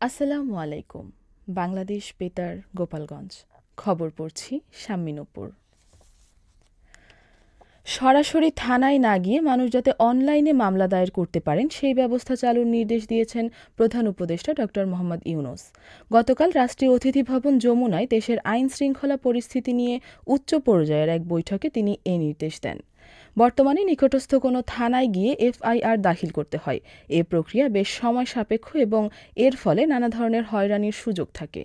আসসালামু আলাইকুম, বাংলাদেশ বেতার, গোপালগঞ্জ। খবর পড়ছি শাম্মিনুপুর। সরাসরি থানায় না গিয়ে মানুষ যাতে অনলাইনে মামলা দায়ের করতে পারেন, সেই ব্যবস্থা চালুর নির্দেশ দিয়েছেন প্রধান উপদেষ্টা ড মোহাম্মদ ইউনুস। গতকাল রাষ্ট্রীয় অতিথি ভবন যমুনায় দেশের আইন শৃঙ্খলা পরিস্থিতি নিয়ে উচ্চ পর্যায়ের এক বৈঠকে তিনি এ নির্দেশ দেন। বর্তমানে নিকটস্থ কোনো থানায় গিয়ে এফআইআর দাখিল করতে হয়। এ প্রক্রিয়া বেশ সময় সাপেক্ষ এবং এর ফলে নানা ধরনের হয়রানির সুযোগ থাকে।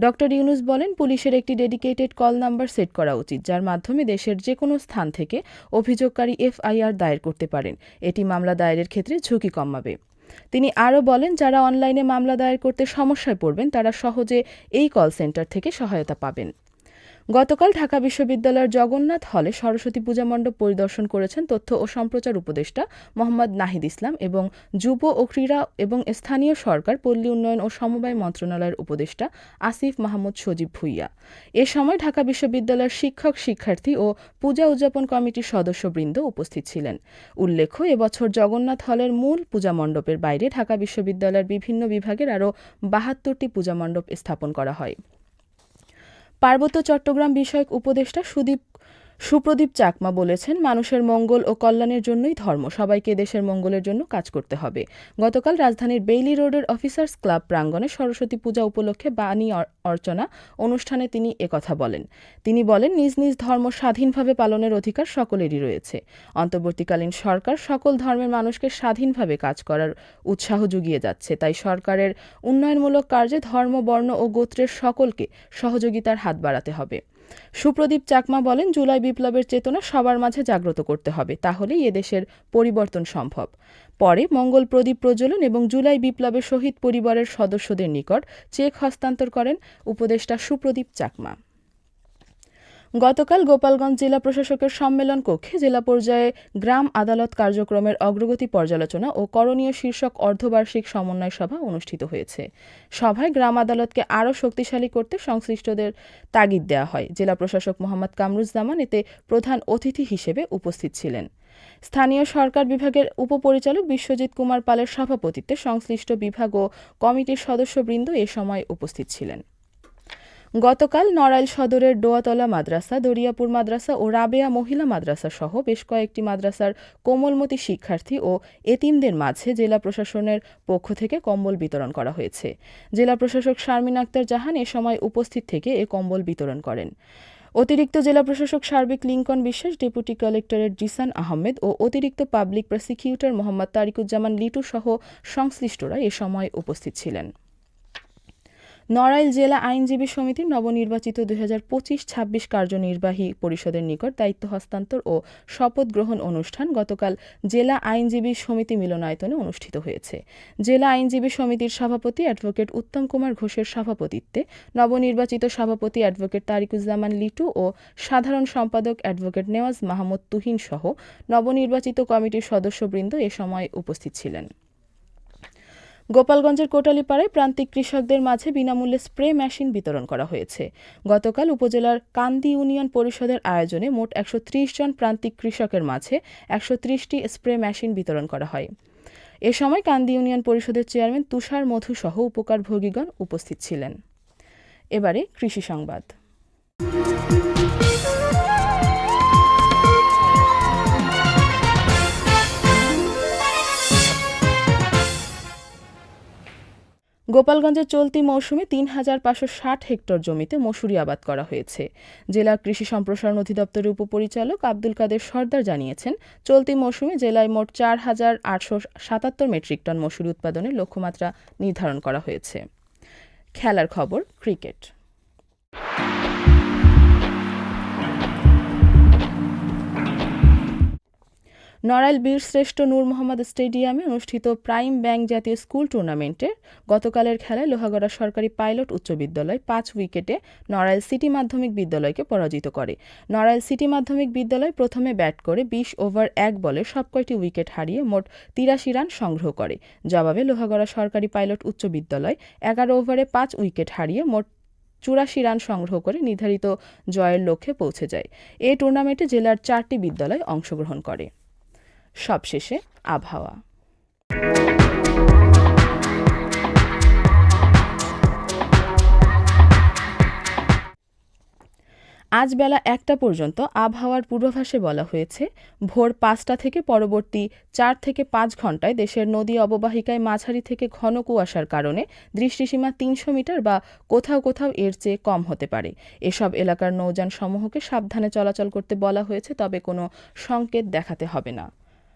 ডক্টর ইউনুস বলেন, পুলিশের একটি ডেডিকেটেড কল নাম্বার সেট করা উচিত, যার মাধ্যমে দেশের যে কোনো স্থান থেকে অভিযোগকারী এফআইআর দায়ের করতে পারেন। এটি মামলা দায়েরের ক্ষেত্রে ঝুঁকি কমাবে। তিনি আরও বলেন, যারা অনলাইনে মামলা দায়ের করতে সমস্যায় পড়বেন, তারা সহজে এই কল সেন্টার থেকে সহায়তা পাবেন। গতকাল ঢাকা বিশ্ববিদ্যালয়ের জগন্নাথ হলে সরস্বতী পূজা মণ্ডপ পরিদর্শন করেছেন তথ্য ও সম্প্রচার উপদেষ্টা মোহাম্মদ নাহিদ ইসলাম এবং যুব ও ক্রীড়া এবং স্থানীয় সরকার, পল্লী উন্নয়ন ও সমবায় মন্ত্রণালয়ের উপদেষ্টা আসিফ মাহমুদ সজীব ভুইয়া। এ সময় ঢাকা বিশ্ববিদ্যালয়ের শিক্ষক, শিক্ষার্থী ও পূজা উদযাপন কমিটির সদস্যবৃন্দ উপস্থিত ছিলেন। উল্লেখ্য, এবছর জগন্নাথ হলের মূল পূজা মণ্ডপের বাইরে ঢাকা বিশ্ববিদ্যালয়ের বিভিন্ন বিভাগের আরও বাহাত্তরটি পূজা মণ্ডপ স্থাপন করা হয়। পার্বত্য চট্টগ্রাম বিষয়ক উপদেষ্টা সুদীপ সুপ্রদীপ চাকমা বলেছেন, মানুষের মঙ্গল ও কল্যাণের জন্যই ধর্ম। সবাইকে দেশের মঙ্গলের জন্য কাজ করতে হবে। গতকাল রাজধানীর বেইলি রোডের অফিসার্স ক্লাব প্রাঙ্গণে সরস্বতী পূজা উপলক্ষে বাণী অর্চনা অনুষ্ঠানে তিনি একথা বলেন। তিনি বলেন, নিজ নিজ ধর্ম স্বাধীনভাবে পালনের অধিকার সকলেরই রয়েছে। অন্তর্বর্তীকালীন সরকার সকল ধর্মের মানুষকে স্বাধীনভাবে কাজ করার উৎসাহ জুগিয়ে যাচ্ছে। তাই সরকারের উন্নয়নমূলক কার্যে ধর্ম, বর্ণ ও গোত্রের সকলকে সহযোগিতার হাত বাড়াতে হবে। সুপ্রদীপ চাকমা বলেন, জুলাই বিপ্লবের চেতনা সবার মাঝে জাগ্রত করতে হবে, তাহলেই এদেশের পরিবর্তন সম্ভব। পরে মঙ্গল প্রদীপ প্রজ্বলন এবং জুলাই বিপ্লবের শহীদ পরিবারের সদস্যদের নিকট চেক হস্তান্তর করেন উপদেষ্টা সুপ্রদীপ চাকমা। গতকাল গোপালগঞ্জ জেলা প্রশাসকের সম্মেলন কক্ষে জেলা পর্যায়ে গ্রাম আদালত কার্যক্রমের অগ্রগতি পর্যালোচনা ও করণীয় শীর্ষক অর্ধবার্ষিক সমন্বয় সভা অনুষ্ঠিত হয়েছে। সভায় গ্রাম আদালতকে আরও শক্তিশালী করতে সংশ্লিষ্টদের তাগিদ দেওয়া হয়। জেলা প্রশাসক মোহাম্মদ কামরুজ্জামান এতে প্রধান অতিথি হিসেবে উপস্থিত ছিলেন। স্থানীয় সরকার বিভাগের উপপরিচালক বিশ্বজিৎ কুমার পালের সভাপতিত্বে সংশ্লিষ্ট বিভাগ ও কমিটির সদস্যবৃন্দ এ সময় উপস্থিত ছিলেন। গতকাল নড়াইল সদরের ডোয়াতলা মাদ্রাসা, দরিয়াপুর মাদ্রাসা ও রাবেয়া মহিলা মাদ্রাসা সহ বেশ কয়েকটি মাদ্রাসার কোমলমতি শিক্ষার্থী ও এতিমদের মাঝে জেলা প্রশাসনের পক্ষ থেকে কম্বল বিতরণ করা হয়েছে। জেলা প্রশাসক শারমিন আক্তার জাহান এ সময় উপস্থিত থেকে এ কম্বল বিতরণ করেন। অতিরিক্ত জেলা প্রশাসক সার্বিক লিঙ্কন বিশ্বাস, ডেপুটি কালেক্টরের জিসান আহমেদ ও অতিরিক্ত পাবলিক প্রসিকিউটর মোহাম্মদ তারিকুজ্জামান লিটু সহ সংশ্লিষ্টরা এ সময় উপস্থিত ছিলেন। নড়াইল জেলা আইনজীবী সমিতির নবনির্বাচিত দুই হাজার পঁচিশ ছাব্বিশ কার্যনির্বাহী পরিষদের নিকট দায়িত্ব হস্তান্তর ও শপথ গ্রহণ অনুষ্ঠান গতকাল জেলা আইনজীবী সমিতি মিলনায়তনে অনুষ্ঠিত হয়েছে। জেলা আইনজীবী সমিতির সভাপতি অ্যাডভোকেট উত্তম কুমার ঘোষের সভাপতিত্বে নবনির্বাচিত সভাপতি অ্যাডভোকেট তারিকুজ্জামান লিটু ও সাধারণ সম্পাদক অ্যাডভোকেট নেওয়াজ মাহমুদ তুহিন সহ নবনির্বাচিত কমিটির সদস্যবৃন্দ এ সময় উপস্থিত ছিলেন। গোপালগঞ্জের কোটালীপাড়ায় প্রান্তিক কৃষকদের মাঝে বিনামূল্যে স্প্রে মেশিন বিতরণ করা হয়েছে। গতকাল উপজেলার কান্দি ইউনিয়ন পরিষদের আয়োজনে মোট একশো ত্রিশ জন প্রান্তিক কৃষকের মাঝে একশো ত্রিশটি স্প্রে মেশিন বিতরণ করা হয়। এ সময় কান্দি ইউনিয়ন পরিষদের চেয়ারম্যান তুষার মধু সহ উপকারভোগীগণ উপস্থিত ছিলেন। এবারে কৃষি সংবাদ। গোপালগঞ্জের চলতি মৌসুমে তিন হাজার পাঁচশো ষাট হেক্টর জমিতে মসুরি আবাদ করা হয়েছে। জেলা কৃষি সম্প্রসারণ অধিদপ্তরের উপপরিচালক আব্দুল কাদের সর্দার জানিয়েছেন, চলতি মৌসুমে জেলায় মোট চার হাজার আটশো সাতাত্তর মেট্রিক টন মসুরি উৎপাদনের লক্ষ্যমাত্রা নির্ধারণ করা হয়েছে। খেলার খবর, ক্রিকেট। নড়াইল বীরশ্রেষ্ঠ নূর মোহাম্মদ স্টেডিয়ামে অনুষ্ঠিত প্রাইম ব্যাংক জাতীয় স্কুল টুর্নামেন্টে গতকালের খেলায় লোহাগড়া সরকারি পাইলট উচ্চ বিদ্যালয় পাঁচ উইকেটে নড়াইল সিটি মাধ্যমিক বিদ্যালয়কে পরাজিত করে। নড়াইল সিটি মাধ্যমিক বিদ্যালয় প্রথমে ব্যাট করে বিশ ওভার এক বলে সবকয়টি উইকেট হারিয়ে মোট তিরাশি রান সংগ্রহ করে। জবাবে লোহাগড়া সরকারি পাইলট উচ্চ বিদ্যালয় এগারো ওভারে পাঁচ উইকেট হারিয়ে মোট চুরাশি রান সংগ্রহ করে নির্ধারিত জয়ের লক্ষ্যে পৌঁছে যায়। এ টুর্নামেন্টে জেলার চারটি বিদ্যালয় অংশগ্রহণ করে। সবশেষে আবহাওয়া। আজ বেলা একটা পর্যন্ত আবহাওয়ার পূর্বাভাসে বলা হয়েছে, ভোর পাঁচটা থেকে পরবর্তী চার থেকে পাঁচ ঘন্টায় দেশের নদী অববাহিকায় মাঝারি থেকে ঘন কুয়াশার কারণে দৃষ্টিসীমা তিনশো মিটার বা কোথাও কোথাও এর চেয়ে কম হতে পারে। এসব এলাকার নৌযান সমূহকে সাবধানে চলাচল করতে বলা হয়েছে, তবে কোনো সংকেত দেখাতে হবে না।